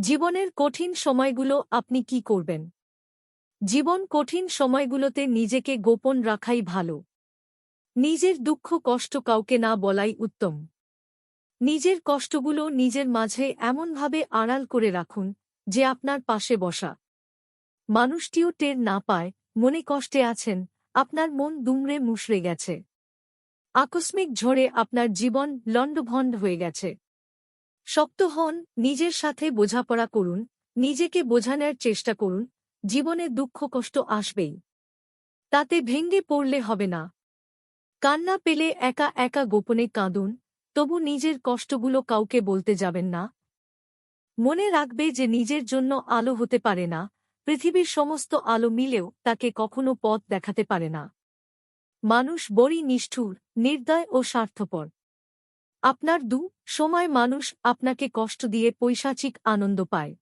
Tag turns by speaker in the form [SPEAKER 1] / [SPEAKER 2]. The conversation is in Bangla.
[SPEAKER 1] জীবনের কঠিন সময়গুলো আপনি কি করবেন? জীবন কঠিন সময়গুলোতে নিজেকে গোপন রাখাই ভালো। নিজের দুঃখ কষ্ট কাউকে না বলাই উত্তম। নিজের কষ্টগুলো নিজের মাঝে এমনভাবে আড়াল করে রাখুন যে আপনার পাশে বসা। মানুষটিও টের না পায়, মনে কষ্টে আছেন, আপনার মন দুমড়ে মুশড়ে গেছে। আকস্মিক ঝড়ে আপনার জীবন লণ্ডভণ্ড হয়ে গেছে। শক্ত হন, নিজের সাথে বোঝাপড়া করুন, নিজেকে বোঝানোর চেষ্টা করুন, জীবনে দুঃখ কষ্ট আসবেই। তাতে ভেঙ্গে পড়লে হবে না। কান্না পেলে একা একা গোপনে কাঁদুন, তবু নিজের কষ্টগুলো কাউকে বলতে যাবেন না। মনে রাখবে যে নিজের জন্য আলো হতে পারে না, পৃথিবীর সমস্ত আলো মিলেও তাকে কখনো পথ দেখাতে পারে না। মানুষ বড়ই নিষ্ঠুর, নির্দয় ও স্বার্থপর। আপনার দু সময় মানুষ আপনাকে কষ্ট দিয়ে পৈশাচিক আনন্দ পায়।